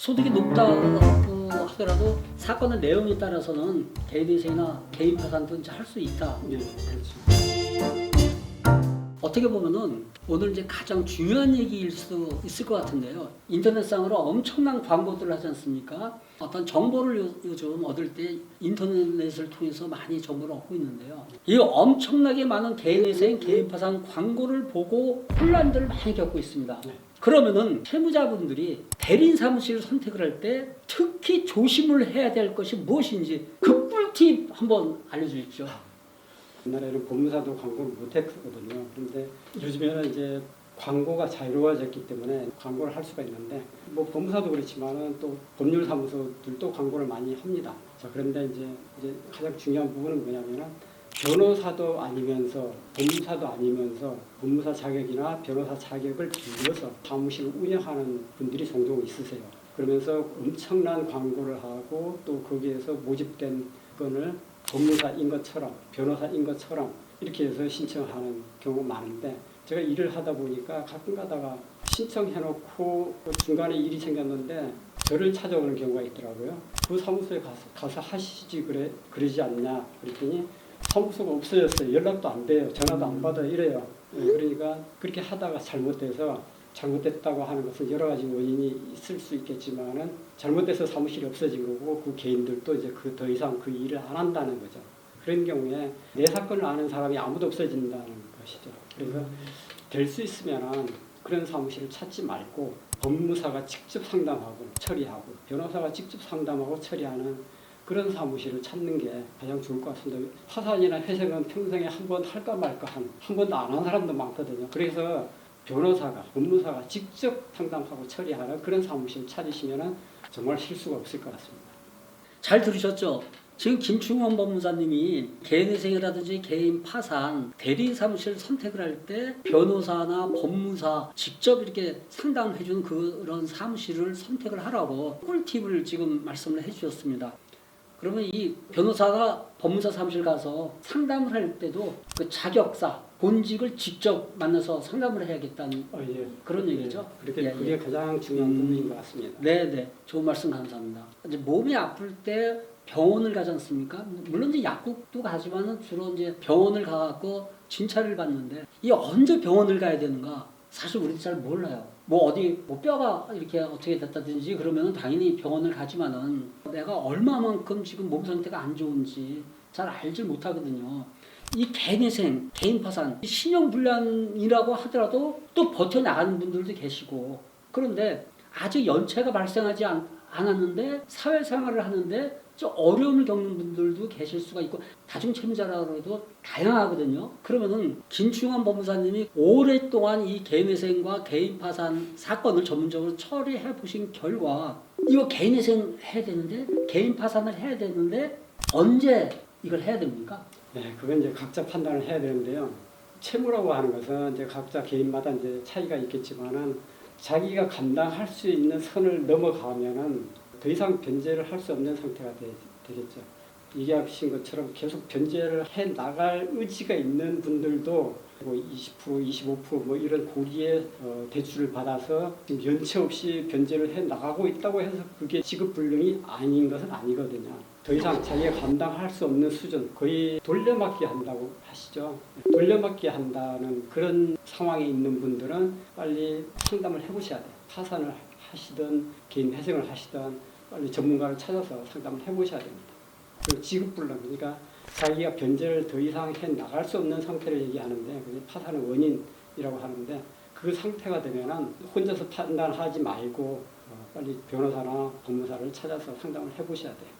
소득이 높다고 하더라도 사건의 내용에 따라서는 개인회생이나 개인 파산도 이제 할 수 있다. 네, 그렇죠. 어떻게 보면은 오늘 이제 가장 중요한 얘기일 수 있을 것 같은데요. 인터넷상으로 엄청난 광고들을 하지 않습니까? 어떤 정보를 요, 요즘 얻을 때 인터넷을 통해서 많이 정보를 얻고 있는데요. 이 엄청나게 많은 개인회생, 개인 파산 광고를 보고 혼란들을 많이 겪고 있습니다. 네. 그러면은 채무자분들이 대리인 사무실을 선택을 할 때 특히 조심을 해야 될 것이 무엇인지 그 꿀팁 한번 알려주십시오. 옛날에는 법무사도 광고를 못했거든요. 그런데 요즘에는 이제 광고가 자유로워졌기 때문에 광고를 할 수가 있는데 뭐 법무사도 그렇지만은 또 법률사무소들도 광고를 많이 합니다. 자 그런데 이제 이제 가장 중요한 부분은 뭐냐면은 변호사도 아니면서 법무사도 아니면서 법무사 자격이나 변호사 자격을 빌려서 사무실을 운영하는 분들이 종종 있으세요. 그러면서 엄청난 광고를 하고 또 거기에서 모집된 건을 법무사인 것처럼 변호사인 것처럼 이렇게 해서 신청하는 경우가 많은데 제가 일을 하다 보니까 가끔 가다가 신청해놓고 또 중간에 일이 생겼는데 저를 찾아오는 경우가 있더라고요. 그 사무소에 가서, 가서 하시지 그래 그러지 않냐 그랬더니 사무소가 없어졌어요. 연락도 안 돼요. 전화도 안 받아 이래요. 예, 그러니까 그렇게 하다가 잘못돼서 잘못됐다고 하는 것은 여러 가지 원인이 있을 수 있겠지만은 잘못돼서 사무실이 없어진 거고 그 개인들도 이제 그 더 이상 그 일을 안 한다는 거죠. 그런 경우에 내 사건을 아는 사람이 아무도 없어진다는 것이죠. 그래서 될 수 있으면은 그런 사무실을 찾지 말고 법무사가 직접 상담하고 처리하고 변호사가 직접 상담하고 처리하는 그런 사무실을 찾는 게 가장 좋을 것 같습니다. 파산이나 회생은 평생에 한 번 할까 말까 한, 한 번도 안 한 사람도 많거든요. 그래서 변호사가, 법무사가 직접 상담하고 처리하는 그런 사무실 찾으시면 정말 실수가 없을 것 같습니다. 잘 들으셨죠? 지금 김충원 법무사님이 개인회생이라든지 개인 파산 대리 사무실 선택을 할 때 변호사나 법무사 직접 이렇게 상담을 해주는 그런 사무실을 선택을 하라고 꿀팁을 지금 말씀을 해 주셨습니다. 그러면 이 변호사가 법무사 사무실 가서 상담을 할 때도 그 자격사 본직을 직접 만나서 상담을 해야겠다는 어, 예. 그런 얘기죠. 그렇게 예, 그게 예. 가장 중요한 음. 부분인 것 같습니다. 네, 네. 좋은 말씀 감사합니다. 이제 몸이 아플 때 병원을 가지 않습니까? 물론 이제 약국도 가지만은 주로 이제 병원을 가갖고 진찰을 받는데 이 언제 병원을 가야 되는가? 사실 우리도 잘 몰라요. 뭐 어디 뭐 뼈가 이렇게 어떻게 됐다든지 그러면은 당연히 병원을 가지만은 내가 얼마만큼 지금 몸 상태가 안 좋은지 잘 알질 못하거든요. 이 개인회생, 개인 파산, 신용불량이라고 하더라도 또 버텨나가는 분들도 계시고 그런데 아직 연체가 발생하지 않, 않았는데 사회생활을 하는데 좀 어려움을 겪는 분들도 계실 수가 있고 다중 채무자라고 해도 다양하거든요. 그러면은 김충환 법무사님이 오랫동안 이 개인회생과 개인 파산 사건을 전문적으로 처리해 보신 결과 이거 개인회생 해야 되는데 개인 파산을 해야 되는데 언제 이걸 해야 됩니까? 네, 그건 이제 각자 판단을 해야 되는데요. 채무라고 하는 것은 이제 각자 개인마다 이제 차이가 있겠지만은 자기가 감당할 수 있는 선을 넘어가면은 더 이상 변제를 할 수 없는 상태가 되, 되겠죠. 얘기하신 것처럼 계속 변제를 해 나갈 의지가 있는 분들도 뭐 20%, 25%뭐 이런 고리의 어, 대출을 받아서 지금 연체 없이 변제를 해 나가고 있다고 해서 그게 지급 불능이 아닌 것은 아니거든요. 더 이상 자기가 감당할 수 없는 수준, 거의 돌려막기 한다고 하시죠. 돌려막기 한다는 그런 상황에 있는 분들은 빨리 상담을 해보셔야 돼요. 파산을 하시든 개인 회생을 하시든 빨리 전문가를 찾아서 상담을 해보셔야 됩니다. 그리고 지급불능, 그러니까 자기가 변제를 더 이상 해 나갈 수 없는 상태를 얘기하는데 그게 파산의 원인이라고 하는데 그 상태가 되면은 혼자서 판단하지 말고 어, 빨리 변호사나 법무사를 찾아서 상담을 해보셔야 돼요.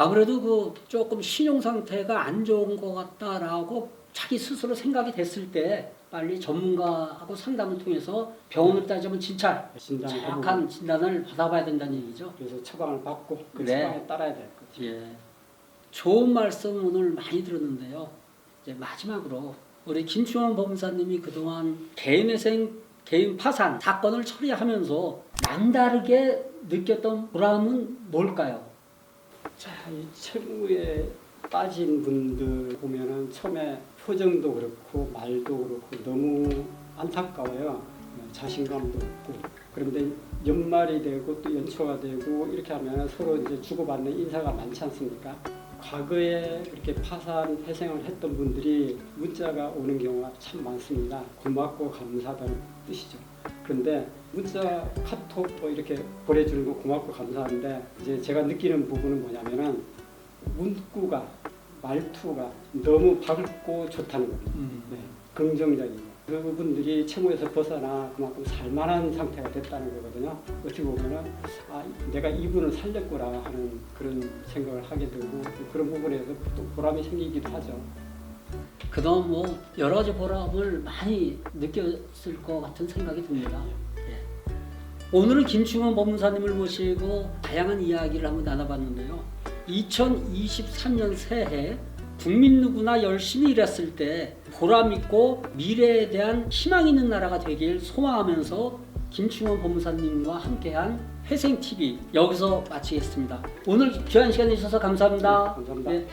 아무래도 그 조금 신용 상태가 안 좋은 것 같다라고 자기 스스로 생각이 됐을 때 빨리 전문가하고 상담을 통해서 병원을 따지면 진찰, 진단을 정확한 진단을 받아봐야 된다는 얘기죠. 그래서 처방을 받고 그 네. 처방에 따라야 될 거죠. 예. 좋은 말씀 오늘 많이 들었는데요. 이제 마지막으로 우리 김충원 법무사님이 그동안 개인회생, 개인 파산 사건을 처리하면서 남다르게 느꼈던 보람은 뭘까요? 자, 이 채무에 빠진 분들 보면은 처음에 표정도 그렇고 말도 그렇고 너무 안타까워요. 자신감도 없고. 그런데 연말이 되고 또 연초가 되고 이렇게 하면 서로 이제 주고받는 인사가 많지 않습니까? 과거에 그렇게 파산 회생을 했던 분들이 문자가 오는 경우가 참 많습니다. 고맙고 감사하다는 뜻이죠. 그런데 문자, 카톡 뭐 이렇게 보내주는 거 고맙고 감사한데 이제 제가 느끼는 부분은 뭐냐면은 문구가 말투가 너무 밝고 좋다는 겁니다. 음. 네, 긍정적이고 그분들이 채무에서 벗어나 그만큼 살만한 상태가 됐다는 거거든요. 어떻게 보면은 아 내가 이분을 살렸구나 하는 그런 생각을 하게 되고 그런 부분에서 또 보람이 생기기도 하죠. 그동안 뭐 여러 가지 보람을 많이 느꼈을 것 같은 생각이 듭니다. 예. 오늘은 김충원 법무사님을 모시고 다양한 이야기를 한번 나눠봤는데요. 2023년 새해 국민 누구나 열심히 일했을 때 보람 있고 미래에 대한 희망 있는 나라가 되길 소망하면서 김충원 법무사님과 함께한 회생 TV 여기서 마치겠습니다. 오늘 귀한 시간 내주셔서 감사합니다. 네, 감사합니다. 네,